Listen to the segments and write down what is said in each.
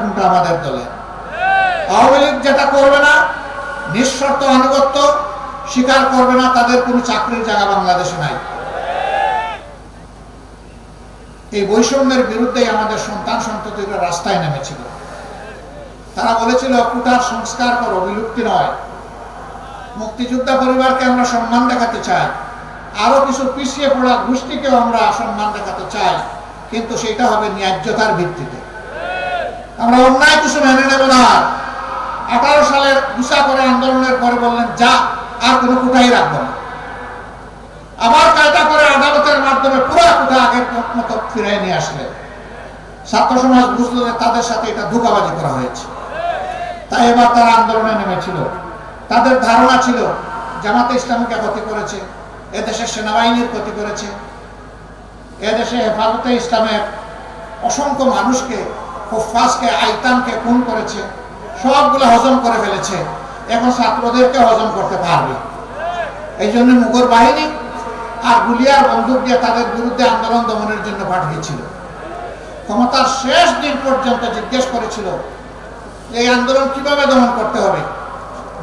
কোনটা আমাদের দলে। আওয়ামী লীগ যেটা করবে না, নিঃশর্ত আনুগত্য স্বীকার করবে না, তাদের কোনো চাকরির জায়গা বাংলাদেশে নাই। এই বৈষম্যের বিরুদ্ধেই আমাদের সন্তান সন্ততিরা রাস্তায় নেমেছিল। তারা বলেছিল কুটার সংস্কার করো বিলুপ্তি নয়। মুক্তিযোদ্ধা পরিবারকে আমরা সম্মান দেখাতে চাই। আরও কিছু পিছিয়ে পড়া গোষ্ঠীকেও আমরা সম্মান দেখাতে চাই। কিন্তু সেটা হবে ন্যায্যতার ভিত্তিতে। আমরা অন্যায় কিছু মেনে নেব না। আঠারো সালের গুসা করে আন্দোলনের পরে বললেন, যা, আর কোনো কুটাই রাখব না। আবার কায়দা করে আদালতের মাধ্যমে পুরো কুটা আগের মতো ফিরে নিয়ে আসলেন। ছাত্র সমাজ বুঝলো যে তাদের সাথে এটা ধোকাবাজি করা হয়েছে। তাই এবার তারা আন্দোলনে নেমেছিল। তাদের ধারণা ছিল, জামাতে ইসলামকে ক্ষতি করেছে, এদেশের সেনাবাহিনীর ক্ষতি করেছে। এদেশে হেফাজতে ইসলামের অসংখ্য মানুষকে হোফাজকে আইতামকে খুন করেছে, সবগুলো হজম করে ফেলেছে। এখন ছাত্রদেরকে হজম করতে পারবে। এই জন্য মুঘল বাহিনী আর গুলিয়ার বন্দুক দিয়ে তাদের বিরুদ্ধে আন্দোলন দমনের জন্য পাঠিয়েছিল। ক্ষমতার শেষ দিন পর্যন্ত জিজ্ঞেস করেছিল, এই আন্দোলন কীভাবে দমন করতে হবে?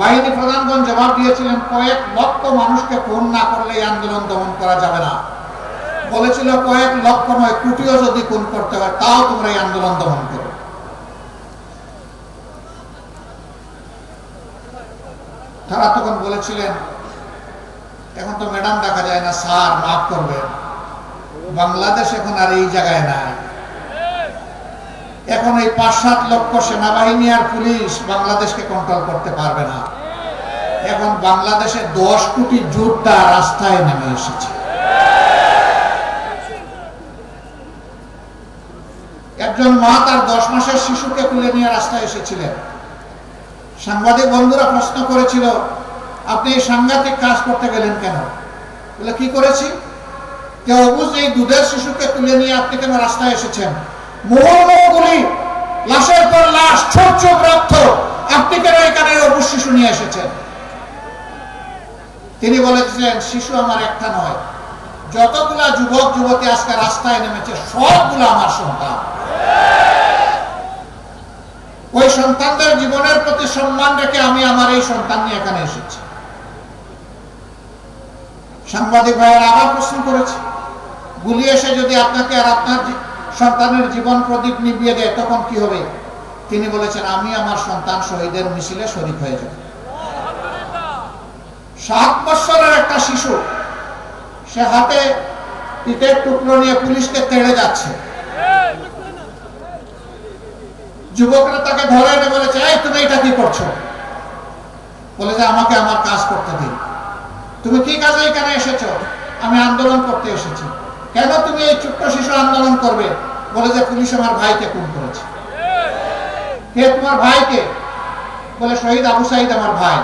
বাহিনী প্রধানগণ জবাব দিয়েছিলেন, কয়েক লক্ষ মানুষকে খুন না করলে এই আন্দোলন দমন করা যাবে না। বলেছিল কয়েক লক্ষ নয়, কোটিও যদি খুন করতে হয়, তাও তোমরা এই আন্দোলন দমন করো। তারা তখন বলেছিলেন, এখন তো ম্যাডাম দেখা যায় না, স্যার মাফ করবেন। বাংলাদেশ এখন আর এই জায়গায় নাই। এখন এই পাঁচ সাত লক্ষ সেনাবাহিনী আর পুলিশ বাংলাদেশকে কন্ট্রোল করতে পারবে না। এখন বাংলাদেশে দশ কোটি যোদ্ধা রাস্তায় নেমে এসেছে। একজন মা তার দশ মাসের শিশুকে তুলে নিয়ে রাস্তায় এসেছিলেন। সাংবাদিক বন্ধুরা প্রশ্ন করেছিল, আপনি এই সাংঘাতিক কাজ করতে গেলেন কেন? বলে, কি করেছি? কেউ এই দুধের শিশুকে তুলে নিয়ে আপনি কেন রাস্তায় এসেছেন? মুহুর্মুহুগুলি লাশের পর লাশ, ছোট ছোট রক্ত, আপনি কেন এখানে অবুজ শিশু নিয়ে এসেছেন? তিনি বলেছিলেন শিশু আমার একটা নয়। যতগুলা যুবক, যুবতী আজকে রাস্তায় নেমেছে, সবগুলো আমার সন্তান। ওই সন্তানদের জীবনের প্রতি সম্মান রেখে আমি আমার এই সন্তান নিয়ে এখানে এসেছি। সাংবাদিক ভাইয়ের আবার প্রশ্ন করেছে গুলি এসে যদি আপনাকে আর আপনার সন্তানের জীবন প্রদীপ নিবিয়ে দেয়, তখন কি হবে? তিনি বলেছেন, আমি আমার সন্তান শহীদের মিছিলে শরিক হয়ে যাব। সাত বছরের একটা শিশু, সে হাতে ইটের টুকরো নিয়ে পুলিশকে তেড়ে যাচ্ছে। যুবকরা তাকে ধরে এনে বলেছে, এই, তুমি এটা কি করছ? বলে যে, আমাকে আমার কাজ করতে দিন। তুমি কি কাজে এখানে এসেছ? আমি আন্দোলন করতে এসেছি। কেন তুমি এই ছোট্ট শিশু আন্দোলন করবে? বলে যে, পুলিশ আমার ভাইকে খুন করেছে। কে তোমার ভাইকে? বলে, শহীদ আবু সাইদ আমার ভাই।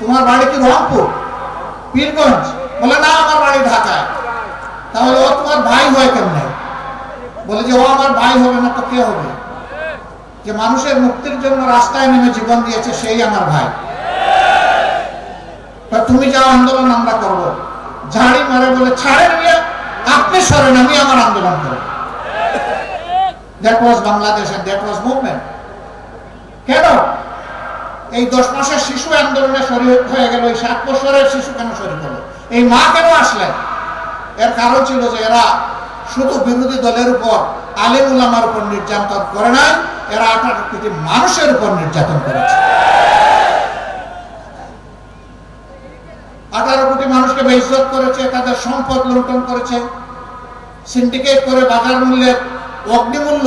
তোমার বাড়ি কি রংপুর? পীরগঞ্জ। বলে, না, আমার বাড়ি ঢাকায়। তাহলে ও তোমার ভাই হয় কেমনে? বলে যে, ও আমার ভাই হবে না তো কে হবে? যে মানুষের মুক্তির জন্য রাস্তায় নেমে জীবন দিয়েছে সেই আমার ভাই। তুমি যাও, আন্দোলন আমরা করব। ঝাড়ি মারে বলে, ছাড়েন আপনি সরেন, আমি আমার আন্দোলন করব। That was Bangladesh that was movement কেন? এই দশ মাসের শিশু আন্দোলনে শরীর হয়ে গেল, এই সাত বছরের শিশু কেন শরীর হলো? এই মা কেন আসলেন এর কারণ ছিল যে এরা শুধু বিরোধী দলের উপর, আলিম উলামার উপর নির্যাতন করে নাই এরা আঠারো কোটি মানুষের উপর নির্যাতন করেছে। আঠারো কোটি মানুষকে বেইজ্জত করেছে, তাদের সম্পদ করেছে। সিন্ডিকেট করে বাজার মূল্যের অগ্নিমূল্য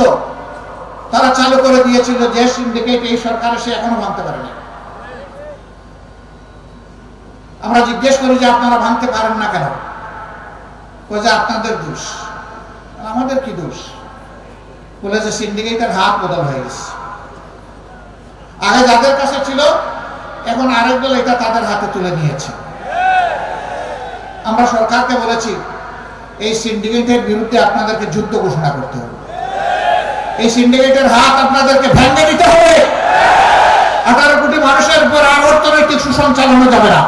তারা চালু করে দিয়েছিল যে সিন্ডিকেট এই সরকার এসে এখনও পারেনি। আমরা জিজ্ঞেস করি যে আপনারা ভাঙতে পারেন না কেন? যে আপনাদের দোষ। আমাদের কি দোষ? যে সিন্ডিকেটের হাত বদল হয়ে গেছে। আগে যাদের কাছে ছিল, এখন আরেক দল এটা তাদের হাতে তুলে নিয়েছে। আমরা সরকারকে বলেছি, এই সিন্ডিকেটের বিরুদ্ধে আপনাদেরকে যুদ্ধ ঘোষণা করতে হবে। এই সিন্ডিকেটের হাত আপনাদেরকে ভেঙে দিতে হবে। আঠারো কোটি মানুষের উপর আর অর্থনৈতিক শোষণ যাবে না।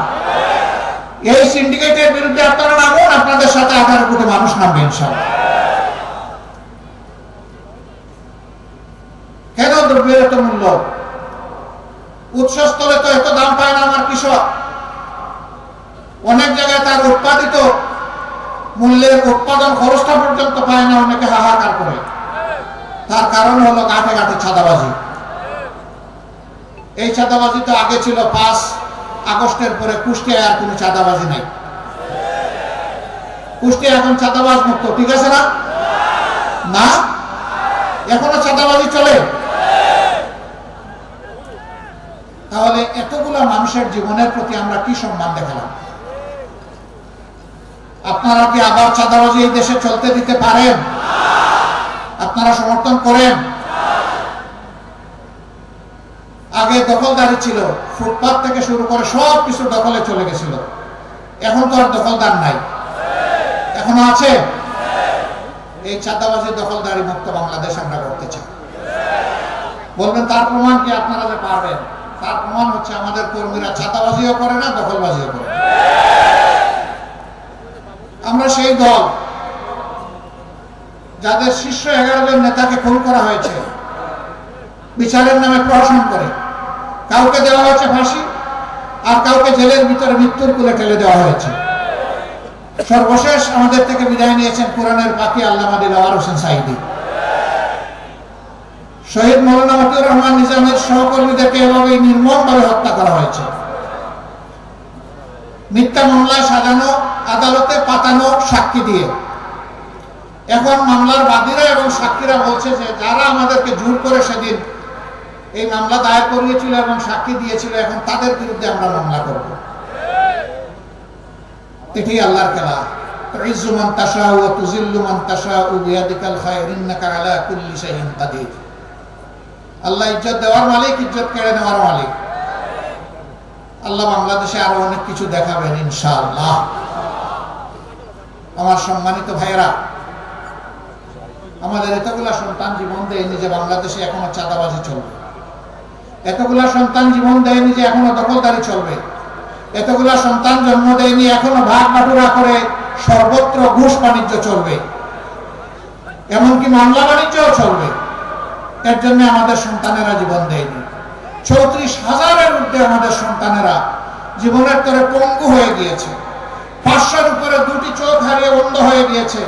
এই সিন্ডিকেটের বিরুদ্ধে আপনারা নামুন, আপনাদের সাথে আঠারো কোটি মানুষ নামবে ইনশাল্লাহ কেন দ্রব্যের মূল্য উৎসস্থলে তো এত দাম পায় না আমার কৃষক। অনেক জায়গায় তার উৎপাদিত মূল্যের উৎপাদন খরচটা পর্যন্ত পায় না, অনেকে হাহাকার করে। তার কারণ হলো গাঁটে গাঁটে ছাদাবাজি। এই চাঁদাবাজি তো আগে ছিল পাঁচ আগস্টের পরে কুষ্টিয়ায় আর কোনো চাঁদাবাজি নাই। কুষ্টিয়া এখন চাঁদাবাজ মুক্ত ঠিক আছে না? না? এখনও চাঁদাবাজি চলে তাহলে এতগুলা মানুষের জীবনের প্রতি আমরা কি সম্মান দেখালাম? আপনারা কি আবার চাঁদাবাজি এই দেশে চলতে দিতে পারেন? আপনারা সমর্থন করেন? আগে দখলদারি ছিল, ফুটপাত থেকে শুরু করে সব কিছু দখলে চলে গেছিল। এখন তো আর দখলদার নাই। এখনও আছে? এই চাঁদাবাজি দখলদারি মুক্ত বাংলাদেশ আমরা করতে চাই। বলবেন, তার প্রমাণ কি আপনারা যে পারবেন? হচ্ছে আমাদের কর্মীরা চাঁদাবাজিও করে না, দখলবাজিও করে আমরা সেই দল যাদের শীর্ষ এগারো জন নেতাকে খুন করা হয়েছে, বিচারের নামে প্রহসন করে। কাউকে দেওয়া হয়েছে ফাঁসি, আর কাউকে জেলের ভিতরে মৃত্যুর কুলে ঠেলে দেওয়া হয়েছে। সর্বশেষ আমাদের থেকে বিদায় নিয়েছেন কোরআনের পাখি আল্লামা দিলাওয়ার হোসেন সাইদি। শহীদ মৌলানা মতিউর রহমান নিজামের সহকর্মীদেরকে এভাবে নির্মমভাবে হত্যা করা হয়েছে মিথ্যা মামলায় সাজানো আদালতে পাতানো সাক্ষী দিয়ে এখন মামলার বাদীরা এবং সাক্ষীরা বলছে যে যারা আমাদেরকে জোর করে সেদিন এই মামলা দায়ের করিয়েছিল এবং সাক্ষী দিয়েছিল এখন তাদের বিরুদ্ধে আমরা মামলা করব এটি আল্লাহর খেলা تعز من تشاء وتذل من تشاء بيدك الخير انك على كل شيء قدير আল্লাহ ইজ্জত দেওয়ার মালিক, ইজ্জত কেড়ে নেওয়ার মালিক। আল্লাহ বাংলাদেশে আরও অনেক কিছু দেখাবেন, ইনশাআল্লাহ। আমার সম্মানিত ভাইয়েরা, আমাদের এতগুলা সন্তান জীবন দেয়নি যে বাংলাদেশে এখনও চাঁদাবাজি চলবে। এতগুলা সন্তান জীবন দেয়নি যে এখনও দখলদারি চলবে। এতগুলা সন্তান জন্ম দেয়নি, এখনও ভাগ বাটুরা করে সর্বত্র ঘুষ বাণিজ্য চলবে। এমনকি মামলা বাণিজ্যও চলবে। এর জন্য আমাদের সন্তানেরা জীবন দেয়নি। চৌত্রিশ হাজারের মধ্যে আমাদের সন্তানেরা জীবনের তরে পঙ্গু হয়ে গিয়েছে। পাঁচশোর উপরে দুটি চোখ হারিয়ে বন্ধ হয়ে গিয়েছে।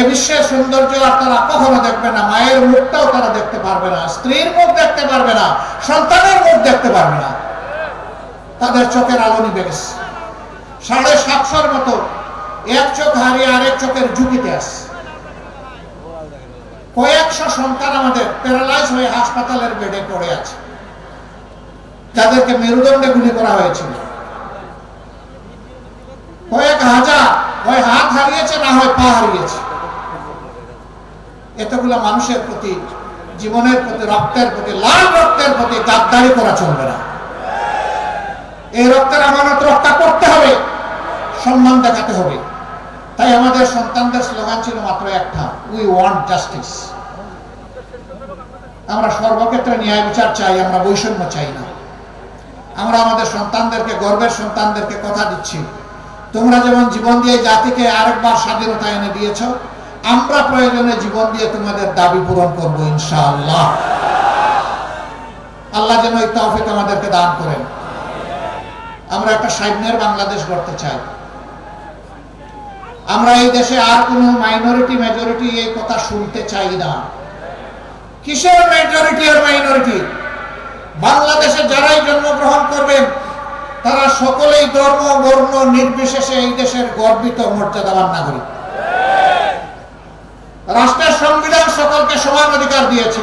এ বিশ্বের সৌন্দর্য আর তারা কখনো দেখবে না, মায়ের মুখটাও তারা দেখতে পারবে না, স্ত্রীর মুখ দেখতে পারবে না, সন্তানের মুখ দেখতে পারবে না। তাদের চোখের আলো নিবে সাড়ে সাতশোর মতো এক চোখ হারিয়ে আরেক চোখের ঝুঁকিতে আসছে কয়েকশো সন্তান আমাদের প্যারালাইজ হয়ে হাসপাতালের বেডে পড়ে আছে। যাদেরকে মেরুদণ্ডে গুলি করা হয়েছিল। কয়েক হাজার, হয় হাত হারিয়েছে, না হয় পা হারিয়েছে। এতগুলা মানুষের প্রতি, জীবনের প্রতি, রক্তের প্রতি, লাল রক্তের প্রতি গাদ্দারি করা চলবে না। এই রক্তের আমানত রক্ষা করতে হবে, সম্মান দেখাতে হবে। তাই আমাদের সন্তানদের স্লোগান ছিল মাত্র একটা উই ওয়ান্ট জাস্টিস আমরা সর্বক্ষেত্রে ন্যায় বিচার চাই, আমরা বৈষম্য চাই না। আমরা আমাদের সন্তানদেরকে, গর্বের সন্তানদেরকে কথা দিচ্ছি। তোমরা যেমন জীবন দিয়ে জাতিকে আরেকবার স্বাধীনতা এনে দিয়েছ, আমরা প্রয়োজনে জীবন দিয়ে তোমাদের দাবি পূরণ করব, ইনশাআল্লাহ। আল্লাহ যেন এই তৌফিক আমাদেরকে দান করেন। আমরা একটা সাইনের বাংলাদেশ গড়তে চাই। আমরা এই দেশে আর কোন মাইনরিটি মেজরিটি এই কথা শুনতে চাই না। কিসের মেজরিটি আর মাইনরিটি বাংলাদেশে যারাই জন্মগ্রহণ করবেন, তারা সকলেই ধর্ম, বর্ণ, নির্বিশেষে এই দেশের গর্বিত, মর্যাদাবান নাগরিক। রাষ্ট্রের সংবিধান সকলকে সমান অধিকার দিয়েছে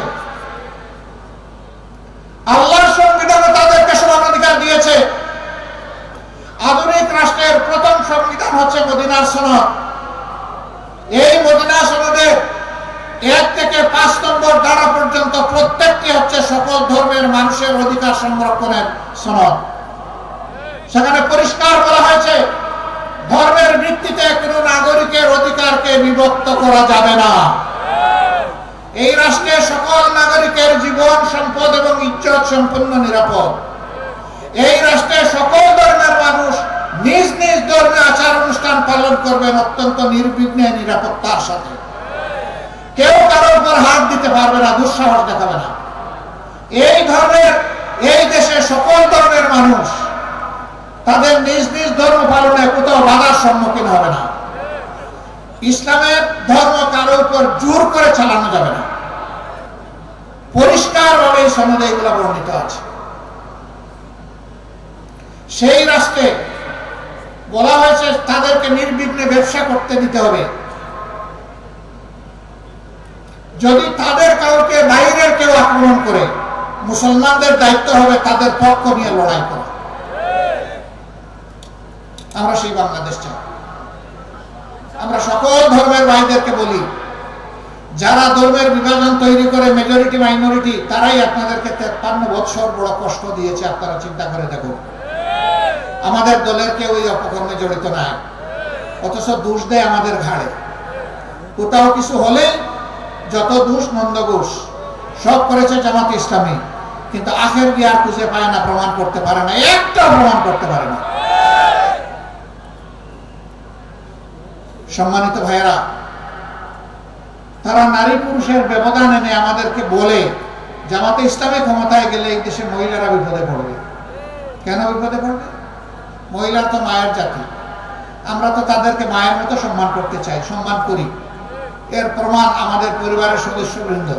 আল্লাহর সংবিধানও তাদেরকে সমান অধিকার দিয়েছে আধুনিক রাষ্ট্রের প্রথম সংবিধান হচ্ছে মদিনার সনদ এই মদিনা সনদের এক থেকে পাঁচ নম্বর দ্বারা পর্যন্ত প্রত্যেকটি হচ্ছে সকল ধর্মের মানুষের অধিকার সংরক্ষণের সনদ। সেখানে পরিষ্কার করা হয়েছে, ধর্মের ভিত্তিতে কোনো নাগরিকের অধিকারকে বিভক্ত করা যাবে না। এই রাষ্ট্রে সকল নাগরিকের জীবন, সম্পদ এবং ইজ্জত সম্পূর্ণ নিরাপদ। এই রাষ্ট্রে সকল ধর্মের মানুষ নিজ নিজ ধর্মে আচার অনুষ্ঠান পালন করবেন অত্যন্ত নির্বিঘ্নে নিরাপত্তার সাথে। কেউ কারোর উপর হাত দিতে পারবে না, দুঃসাহস দেখাবে না। এই ধর্মের, এই দেশে সকল ধর্মের মানুষ তাদের নিজ নিজ ধর্ম পালনে কোথাও বাধার সম্মুখীন হবে না। ইসলামের ধর্ম কারও উপর জোর করে চালানো যাবে না। পরিষ্কার ভাবে সনদে এগুলো বর্ণিত আছে। সেই রাষ্ট্রে বলা হয়েছে তাদেরকে নির্বিঘ্নে ব্যবসা করতে দিতে হবে। যদি তাদের কাউকে বাইরের কেউ আক্রমণ করে মুসলমানদের দায়িত্ব হবে তাদের পক্ষ নিয়ে লড়াই করা। আমরা সেই বাংলাদেশ চাই। আমরা সকল ধর্মের ভাইদেরকে বলি, যারা ধর্মের বিভাজন তৈরি করে মেজরিটি মাইনরিটি তারাই আপনাদেরকে তেপ্পান্ন বৎসর বড় কষ্ট দিয়েছে, আপনারা চিন্তা করে দেখুন। আমাদের দলের কেউ ওই অপকর্মে জড়িত নাই, অথচ দোষ দেয় আমাদের ঘাড়ে। কোথাও কিছু হলে যত দোষ নন্দ ঘোষ সব করেছে জামাত ইসলামী। কিন্তু আখের গিয়ে আর খুঁজে পায় না, প্রমাণ করতে পারে না একটা প্রমাণ করতে পারে না। সম্মানিত ভাইয়েরা, তারা নারী পুরুষের ব্যবধান এনে আমাদেরকে বলে, জামাতে ইসলামে ক্ষমতায় গেলে এই দেশে মহিলারা বিপদে পড়বে। কেন বিপদে পড়বে? মহিলার তো মায়ের জাতি। আমরা তো তাদেরকে মায়ের মতো সম্মান করতে চাই, সম্মান করি। এর প্রমাণ আমাদের পরিবারের সদস্যবৃন্দ।